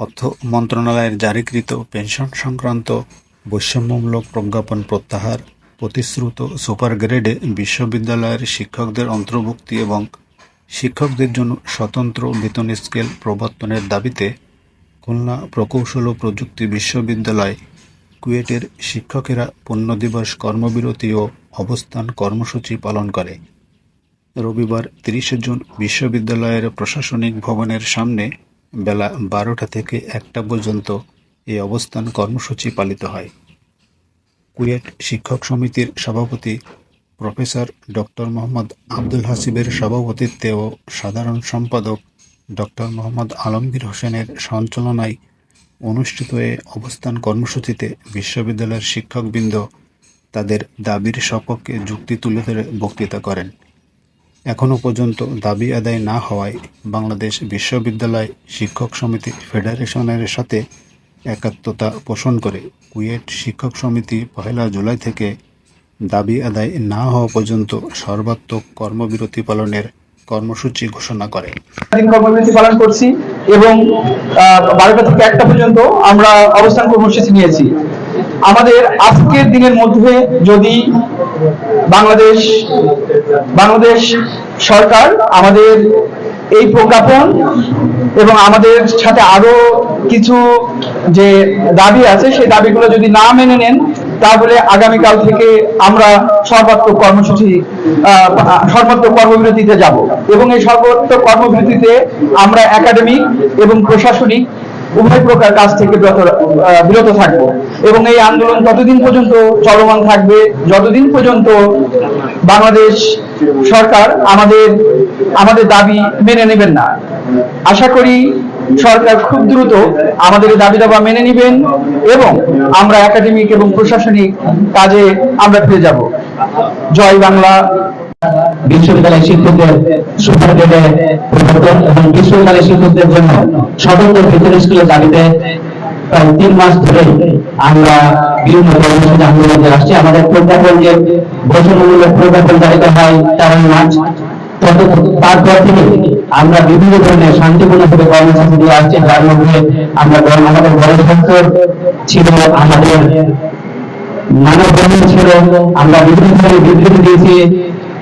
অর্থ মন্ত্রণালয়ের জারিকৃত পেনশন সংক্রান্ত বৈষম্যমূলক প্রজ্ঞাপন প্রত্যাহার, প্রতিশ্রুত সুপার গ্রেডে বিশ্ববিদ্যালয়ের শিক্ষকদের অন্তর্ভুক্তি এবং শিক্ষকদের জন্য স্বতন্ত্র বেতন স্কেল প্রবর্তনের দাবিতে খুলনা প্রকৌশল ও প্রযুক্তি বিশ্ববিদ্যালয় কুয়েটের শিক্ষকেরা পণ্য দিবস কর্মবিরতি ও অবস্থান কর্মসূচি পালন করে। রবিবার তিরিশে জুন বিশ্ববিদ্যালয়ের প্রশাসনিক ভবনের সামনে বেলা বারোটা থেকে একটা পর্যন্ত এই অবস্থান কর্মসূচি পালিত হয়। কুয়েট শিক্ষক সমিতির সভাপতি প্রফেসর ডক্টর মোহাম্মদ আব্দুল হাসিবের সভাপতিত্বে ও সাধারণ সম্পাদক ডক্টর মোহাম্মদ আলমগীর হোসেনের সঞ্চালনায় অনুষ্ঠিত এ অবস্থান কর্মসূচিতে বিশ্ববিদ্যালয়ের শিক্ষকবৃন্দ তাদের দাবির সপক্ষে যুক্তি তুলে ধরে বক্তৃতা করেন। এখনও পর্যন্ত দাবি আদায় না হওয়ায় বাংলাদেশ বিশ্ববিদ্যালয় শিক্ষক সমিতি ফেডারেশনের সাথে একাত্মতা পোষণ করে কুয়েট শিক্ষক সমিতি পহেলা জুলাই থেকে দাবি আদায় না হওয়া পর্যন্ত সর্বাত্মক কর্মবিরতি পালনের কর্মসূচি ঘোষণা করে। কর্মবিরতি পালন করছি এবং বারোটা থেকে একটা পর্যন্ত আমরা অবস্থান কর্মসূচি নিয়েছি। আমাদের আজকের দিনের মধ্যে যদি বাংলাদেশ বাংলাদেশ সরকার আমাদের এই প্রজ্ঞাপন এবং আমাদের সাথে আরও কিছু যে দাবি আছে, সেই দাবিগুলো যদি না মেনে নেন, তাহলে আগামীকাল থেকে আমরা সর্বাত্মক কর্মসূচি সর্বাত্মক কর্মবিরতিতে যাব। এবং এই সর্বাত্মক কর্মবিরতিতে আমরা একাডেমিক এবং প্রশাসনিক উভয় প্রকার কাজ থেকে বিরত থাকব। এবং এই আন্দোলন ততদিন পর্যন্ত চলমান থাকবে, যতদিন পর্যন্ত বাংলাদেশ সরকার আমাদের আমাদের দাবি মেনে নেবেন না, আশা করি সরকার খুব দ্রুত আমাদের দাবি দাবা মেনে নেবেন এবং আমরা একাডেমিক এবং প্রশাসনিক কাজে আমরা ফিরে যাব। জয় বাংলা। বিশ্ববিদ্যালয় শিক্ষকদের সুপার গ্রেডে পরিবর্তন এবং বিশ্ববিদ্যালয় শিক্ষকদের জন্য স্বতন্ত্র বেতন স্কুলের দাবিতে প্রায় তিন মাস ধরে আমরা বিভিন্ন কর্মসূচি আন্দোলনে আসছি। আমাদের প্রজ্ঞাপন যে বৈষম্যমূলক প্রজ্ঞাপন জারিত হয় তেরোই মার্চ। তারপর থেকে আমরা বিভিন্ন ধরনের শান্তিপূর্ণভাবে কর্মসূচি দিয়ে আসছি। যার মধ্যে আমরা আমাদের গণস্বাস্থ্য ছিল, আমাদের মানববন্ধন ছিল, আমরা বিভিন্ন ধরনের বিবৃতি দিয়েছি।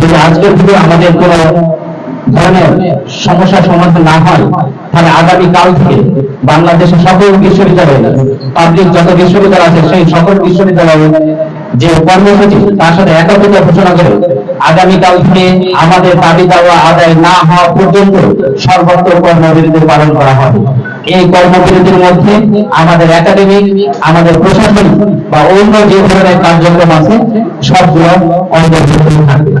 যদি আজকের দিনে আমাদের কোন ধরনের সমস্যার সমাধান না হয়, তাহলে থেকে বাংলাদেশের সকল বিশ্ববিদ্যালয়, পাবলিক যত বিশ্ববিদ্যালয় আছে, সেই সকল বিশ্ববিদ্যালয়ে যে কর্মসূচি, তার সাথে ঘোষণা করে আগামীকাল থেকে আমাদের দাবি দেওয়া আদায় না হওয়া পর্যন্ত সর্বত্র কর্মবিরতি পালন করা হবে এই কর্মবিরতির মধ্যে আমাদের একাডেমিক, আমাদের প্রশাসনিক বা অন্য যে ধরনের কার্যক্রম আছে, সবগুলো অন্তর্ভুক্ত থাকবে।